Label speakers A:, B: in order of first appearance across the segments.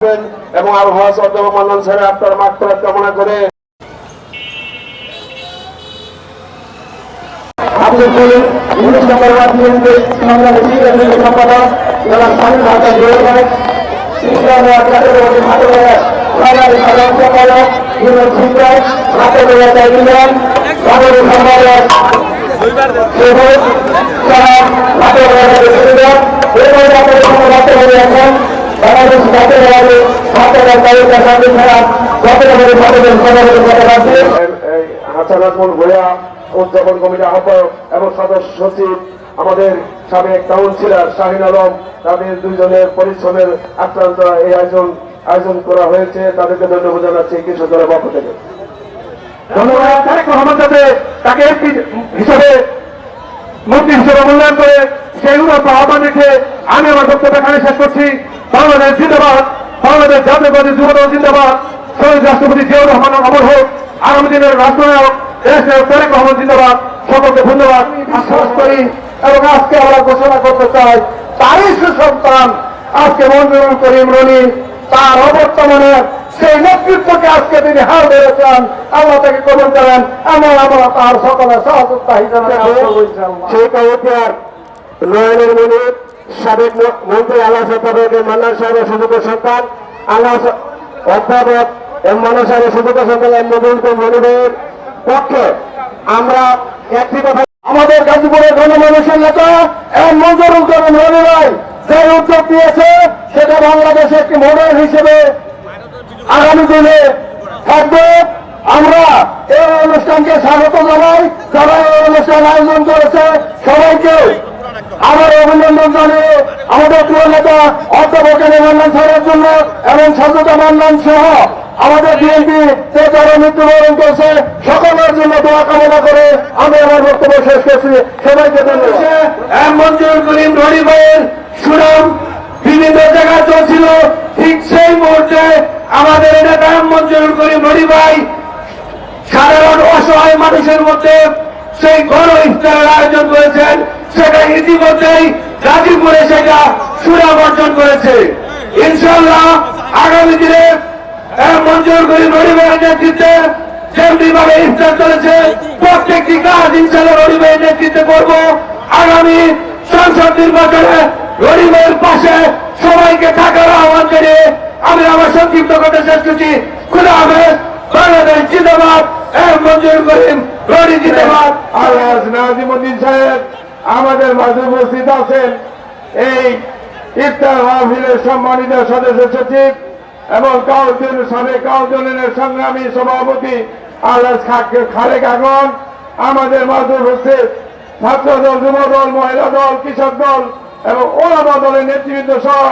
A: করবেন এবং আবহাওয়া অধ্যাপক মান্নান স্যারের আপনার মাঠ কামনা করে। আব্দুল উদযাপন কমিটির আহ্বায়ক এবং সদস্য সচিব আমাদের সাবেক কাউন্সিলর শাহিন আলম, তাদের দুইজনের পরিশ্রমের আক্রান্ত এই আয়োজন আয়োজন করা হয়েছে। তাদেরকে ধন্যবাদ জানাচ্ছি কৃষক দলের পক্ষ থেকে। ধন্যবাদ। তাকে এমপি হিসাবে মন্ত্রী হিসেবে মূল্যায়ন করে সেইগুলো আহ্বান রেখে আমি আমার বক্তব্য এখানে শেষ করছি। বাংলাদেশ জিন্দাবাদ। বাংলাদেশ জাতীয়বাদী যুব দল জিন্দাবাদ। শহীদ রাষ্ট্রপতি জিয়াউর রহমান অমর হোক আগামী দিনের রাষ্ট্রনায়ক দেশ নায়ক তারেক রহমান জিন্দাবাদ। সকলকে ধন্যবাদ। আশ্বাস করি এবং আজকে আমরা ঘোষণা করতে চাই তারই সুসন্তান আজকে মঞ্জুরুল করিম রনি তার অবর্তমানে সেই নেতৃত্বকে আজকে তিনি হার ধরেছেন। আল্লাহ তাকে কবর করেন। এমন আমরা তার সকলে সহযোগিতা হিসাবে সেই কাউন্টার নয়নের মনির সাবেক মন্ত্রী আল্লাহ অধ্যাপকের মান্নান সাহেবের সুযোগ্য সন্তান। আল্লাহ অধ্যাপক এম মান্নান সাহেবের সুযোগ্য সন্তান এম নবীন মনিরের পক্ষে আমরা একটি কথা আমাদের গাজীপুরের গণমানুষের নেতা এম মঞ্জুরুল করিম রবি ভাই যে উদ্যোগ দিয়েছে সেটা বাংলাদেশে একটি মডেল হিসেবে আগামী দিনে থাকবে। আমরা এই অনুষ্ঠানকে স্বাগত জানাই। যারা এই অনুষ্ঠান আয়োজন করেছে, সবাইকে আমার অভিনন্দন জানিয়ে আমাদের প্রিয় নেতা অধ্যাপক নিবন্ধন স্যারের জন্য এবং সচেতন মান্নান সহ আমাদের বিএনপি যে যারা মৃত্যুবরণ করছে, সকলের জন্য দোয়া কামনা করে আমি আমার বক্তব্য শেষ করছি। সবাইকে ধন্যবাদ। সুনাম বিভিন্ন জায়গায় চলছিল। ঠিক সেই মুহূর্তে আমাদের নেতা মঞ্জুর করিম রনি ভাই সাধারণ অসহায় মানুষের মধ্যে সেই গণ ইফতারের আয়োজন করেছেন। ইতিমধ্যেই গাজীপুরে সেটা সুনাম অর্জন করেছে। ইনশাল্লাহ আগামী দিনে মঞ্জুর করি গরিবের নেতৃত্বে যেমনি ভাবে ইফতার চলেছে, প্রত্যেকটি কাজ ইনশাল্লাহ গরিবের নেতৃত্বে করব। আগামী সংসদ নির্বাচনে গরিবের পাশে সবাইকে থাকার আহ্বান জানিয়ে আমি আমার সংক্ষিপ্ত কথা শেষ করছি। খুদা হাফেজ, বাংলাদেশ জিন্দাবাদ। এম মঞ্জুর করিম গরি জিন্দাবাদ। আল্লাহ নাজিমুদ্দিন সাহেব আমাদের মাঝে উপস্থিত আছেন এই ইফতার মাহফিলের সম্মানিত সদস্য সচিব এবং কাউন্সিল সাবেক কাউন্সিলের সংগ্রামী সভাপতি আল্লাহ খালেক আগন, আমাদের মাঝে উপস্থিত ছাত্র দল যুব দল মহিলা দল, কৃষক দল এবং ওলামা দলের নেতৃবৃন্দ সহ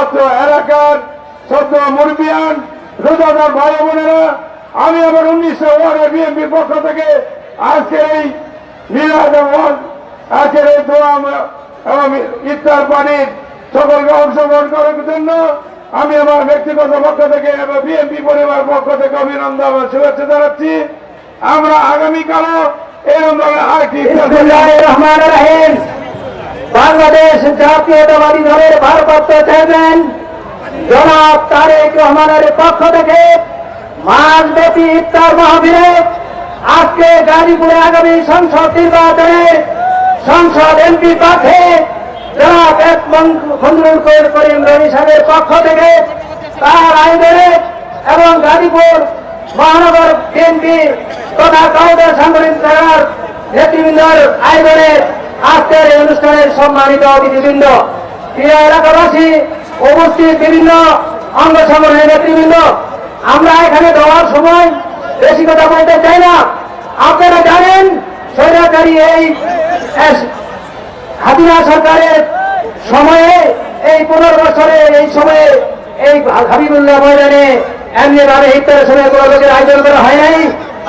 A: অত্র এলাকার সদ্য মুরবিয়ান রোজাদার ভাই বোনেরা, আমি আমার উনিশশো ওয়ার্ডের বিএনপির পক্ষ থেকে আজকে এই মিলাদ আজকের এই দোয়া ইফতার পানির সকলকে অংশগ্রহণ করার জন্য আমি আমার ব্যক্তিগত পক্ষ থেকে বিএনপি পরিবার পক্ষ থেকে অভিনন্দন এবং শুভেচ্ছা জানাচ্ছি। আমরা আগামীকালও এরকম ধরনের আরেকটি ইফতার
B: বিসমিল্লাহির রহমানির রহিম। বাংলাদেশ জাতীয়তাবাদী দলের ভারপ্রাপ্ত চেয়ারম্যান জনাব তারেক রহমানের পক্ষ থেকে মাসব্যাপী ইফতার মাহফিলে আজকে গাজীপুরে আগামী সংসদ নির্বাচনে সংসদ এমপি প্রার্থী জনাব এক মঞ্জুরুল করিম রবি সাহেবের পক্ষ থেকে তার আইনে এবং গাজীপুর মহানগর বিএনপি তথা কাউদের সাংগঠনিক শাখার নেতৃবৃন্দর আয়োজনের আজকের এই অনুষ্ঠানের সম্মানিত অতিথিবৃন্দ। প্রিয় এলাকাবাসী, উপস্থিত বিভিন্ন অঙ্গ সংগঠনের নেতৃবৃন্দ, আমরা এখানে দেওয়ার সময় বেশি কথা বলতে চাই না। আপনারা জানেন, স্বৈরাচারী এই হাসিনা সরকারের সময়ে এই পনেরো বছরে, এই সময়ে এই হাবিবুল্লাহ ময়দানে এমনি ভাবে ইফতারের সময় কোনো লোকের আয়োজন করা হয় নাই।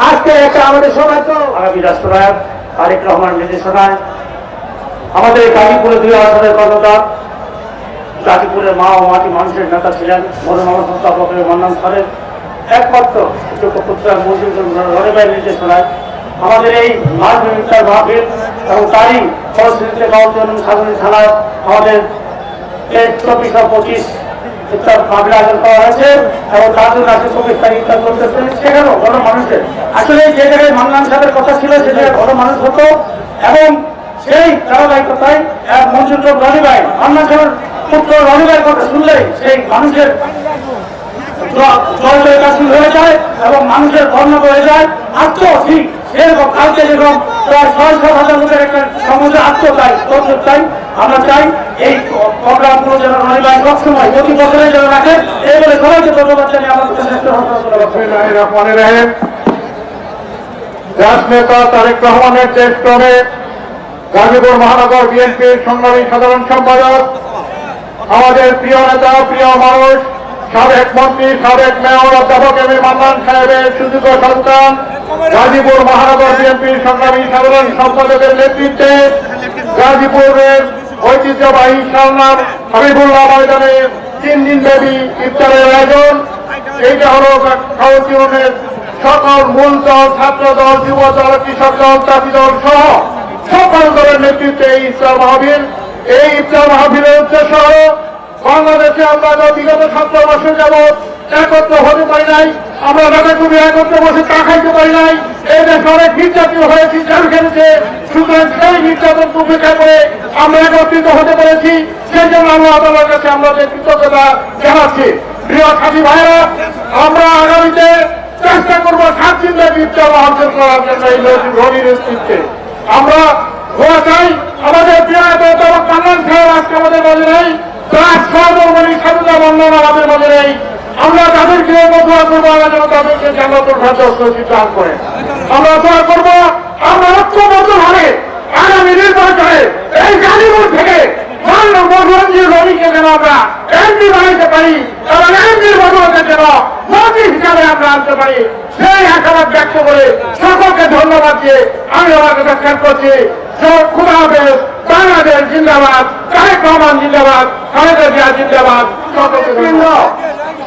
B: আজকে একটা আমাদের সৌভাগ্য।
C: আগামী রাষ্ট্রনায়ক তারেক রহমান নির্দেশনায় আমাদের গাজীপুরে দুই আসনের কর্মদার গাজীপুরের মা ও মাটি মানুষের নেতা ছিলেন মনোনয়ন সংস্থাপকের মান্নান স্যারের একমাত্র পুত্র মঞ্জুর রনিবাই নির্দেশনায় আমাদের এই মাঠ মাহফিল এবং তারই ফলশ্রুতিতে গাঁও সাধারণ থানায় আমাদের চব্বিশ পঁচিশ এবং মানুষের সেই কথা সেই মানুষের হয়ে যায় এবং মানুষের ধর্ম হয়ে যায়। আত্ম ঠিক এরকম কালকে যেরকম প্রায় ছয় হাজার লোকের একটা সমাজে আত্ম চাই আমরা চাই এই প্রোগ্রামগুলো যেন রনিবাই সবসময় প্রতি বছরে যেন রাখেন এই বলে সবাইকে ধন্যবাদ জানিয়ে আমাদের শ্রেষ্ঠ
D: বিসমিল্লাহির রহমানির নেতা তারেক রহমানের দেশ গাজীপুর মহানগর বিএনপির সংগ্রামী সাধারণ সম্পাদক, আমাদের প্রিয় নেতা, প্রিয় মানুষ, সাবেক মন্ত্রী, সাবেক মেয়র, অধ্যাপক এম এ মান্নান সাহেবের সুযোগ্য সন্তান গাজীপুর মহানগর বিএনপির সংগ্রামী সাধারণ সম্পাদকের নেতৃত্বে গাজীপুরের ঐতিহ্যবাহী সালনাম হাবিবুল্লাহ ময়দানে তিন দিন ব্যাপী ইফতারের আয়োজন। এইটা হলো জীবনের সকল মূল দল ছাত্র দল যুব দল কৃষক দল চাষি দল সহ সকল দলের নেতৃত্বে এই ইফতার মাহবিল এই ইফতার মাহবিলের উদ্দেশ্য হল বাংলাদেশে আমরা বিগত সতেরো বছর যাবৎ একত্র হতে পারি নাই। আমরা কবি একত্র বসে চা খাইতে পারি নাই। এই দেশে অনেক নির্যাতিত হয়েছি জেল খেলেছে সুতরাং সেই নির্যাতন উপেক্ষা করে আমরা একত্রিত হতে পেরেছি। সেই জন্য আমরা আদালতের কাছে আমাদের কৃতজ্ঞতা জানাচ্ছি। প্রিয় সাথী ভাইরা আমরা আগামীতে চেষ্টা করব সাত দিন ব্যাপী ইফতার অর্জন করার জন্য এই রবির নেতৃত্বে। আমরা দোয়া চাই। আমাদের অধ্যাপক কান্নান সাহেব আজকে আমাদের মাঝে নেই। প্রায় সহধর্মী সাধুতা বন্ধন আমাদের মাঝে নেই। আমরা তাদেরকে দোয়া করব, আমরা যেন তাদেরকে ফারদৌস নসিব দান করেন আমরা দোয়া করব, আমরা ঐক্যবদ্ধ ভাবে আগামী নির্বাচনে এই গাড়িগুলো থেকে করে বাংলাদেশ জিন্দাবাদ জিন্দাবাদ জিন্দাবাদ।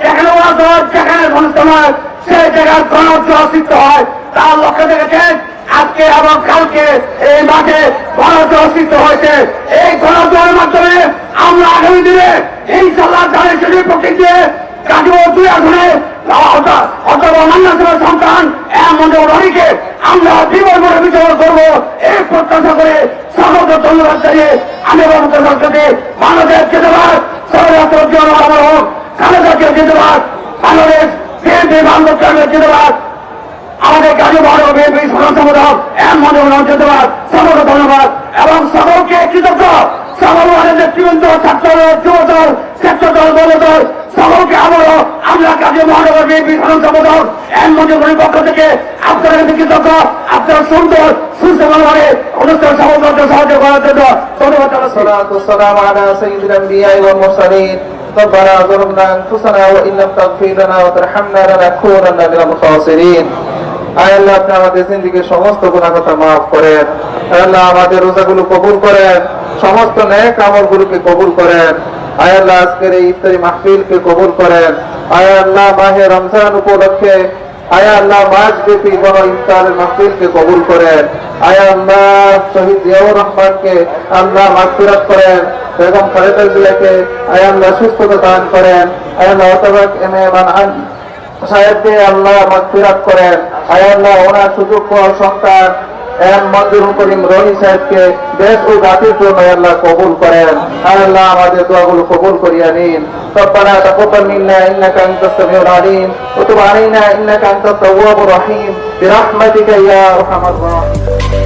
D: যেখানে ওরা যেখানে হয় সেই জায়গার গণজ অস্তিত্ব হয়। তার লক্ষ্য দেখেছেন? আজকে এবং কালকে এই মাঠে গণজ অস্তিত্ব হয়েছে। এই গণজের মাধ্যমে আমরা আগামী দিনে ইনশাল্লাহ ধানের সেটি প্রতীক দিয়ে গাজীপুর দুই আসনে অথবা মান্নাসের সন্তান আমরা জীবন মনে করব। এই প্রত্যাশা করে সকলকে ধন্যবাদ আমি বাবুকে সরকারকে বাংলাদেশ জিন্দাবাদ সর্বরাষ্ট্র জীবন আমার হোক আমাদের কাজে বড় বিএনপি সমাজ এম মনোরঞ্জন জিন্দাবাদ। সকলকে ধন্যবাদ এবং সকলকে কৃতজ্ঞ। সকল নেতৃবৃন্দ ছাত্র যুব দল ছাত্র দল দল দল সকলকে আবারও আমরা কাজে মহানগর বিএনপি সমাজ সম্বোধক এম মনোরঞ্জনের পক্ষ থেকে আপনারা কিন্তু কৃতজ্ঞ। আপনারা সুন্দর সুসমানভাবে অনুষ্ঠান সফল সাহায্য করার জন্য ধন্যবাদ
E: ربنا ظلمنا أنفسنا وإن لم تغفر لنا وترحمنا لنكونن من الخاسرين আয় আল্লাহ আপনি আমাদের জিন্দিগির সমস্ত গুণাগতা মাফ করেন আয় আল্লাহ আমাদের রোজাগুলো কবুল করেন সমস্ত ন্যাক আমলগুলোকে কবুল করেন আয় আল্লাহ আজকের এই ইফতারি মাহফিলকে কবুল করেন আয় আল্লাহ মাহে রমজান উপলক্ষে আয় আল্লাহ মাস ব্যাপী বড় ইফতারের মাহফিলকে কবুল করেন। আয়া আল্লাহ শহীদ জিয়াউর রহমানকে আল্লাহ মাগফিরাত করেন। বেগম খালেদা জিয়াকে আয়া আল্লাহ সুস্থতা দান করেন। আয়া আল্লাহ অতবাক এম এ মানহান সাহেবকে আল্লাহ মাগফিরাত করেন। আয়া আল্লাহ ওনার সুযোগ্য সন্তান এম মঞ্জুর করিম রনি সাহেবকে দেশ ও জাতির জন্য আল্লাহ কবুল করেন আয় আল্লাহ আমাদের দোয়াগুলো কবুল করিয়া নিন ربنا تقبل منا انك انت السميع العليم وتب علينا انك انت التواب الرحيم برحمتك يا ارحم الراحمين